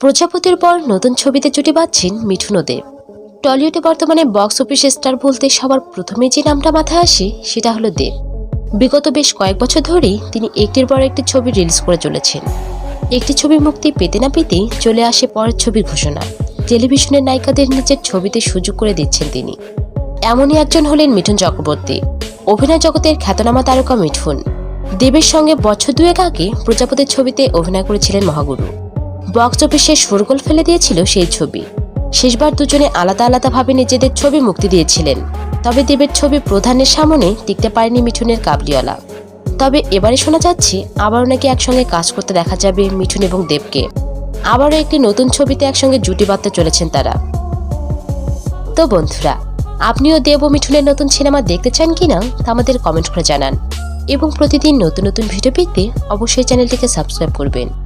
প্রজাপতির পর নতুন ছবিতে জুটি বাঁধছেন মিঠুন দেব টলিউডে বর্তমানে বক্স অফিসে স্টার বলতে সবার প্রথমে যে নামটা মাথায় আসে, সেটা হলো দেব বিগত বেশ কয়েক বছর ধরেই তিনি একটির পর একটি ছবি রিলিজ করে চলেছেন। একটি ছবি মুক্তি পেতে না পেতেই চলে আসে পরের ছবির ঘোষণা। টেলিভিশনের নায়িকাদের নিজের ছবিতে সুযোগ করে দিচ্ছেন তিনি। এমনই একজন হলেন মিঠুন চক্রবর্তী। অভিনয় জগতের খ্যাতনামা তারকা মিঠুন। দেবের সঙ্গে বছর দুয়েক আগে প্রজাপতির ছবিতে অভিনয় করেছিলেন মহাগুরু। বক্স অফিসে সুরগোল ফেলে দিয়েছিল সেই ছবি। শেষবার দুজনে আলাদা আলাদাভাবে নিজেদের ছবি মুক্তি দিয়েছিলেন। তবে দেবের ছবি প্রধানের সামনে টিকতে পারেনি মিঠুনের কাবলিওয়ালা। তবে এবারে শোনা যাচ্ছে, আবারও নাকি একসঙ্গে কাজ করতে দেখা যাবে মিঠুন এবং দেবকে। আবারও একটি নতুন ছবিতে একসঙ্গে জুটি বাঁধতে চলেছেন তারা। তো বন্ধুরা, আপনিও দেব ও মিঠুনের নতুন সিনেমা দেখতে চান কিনা তা আমাদের কমেন্ট করে জানান। এবং প্রতিদিন নতুন নতুন ভিডিও পেতে অবশ্যই চ্যানেলটিকে সাবস্ক্রাইব করবেন।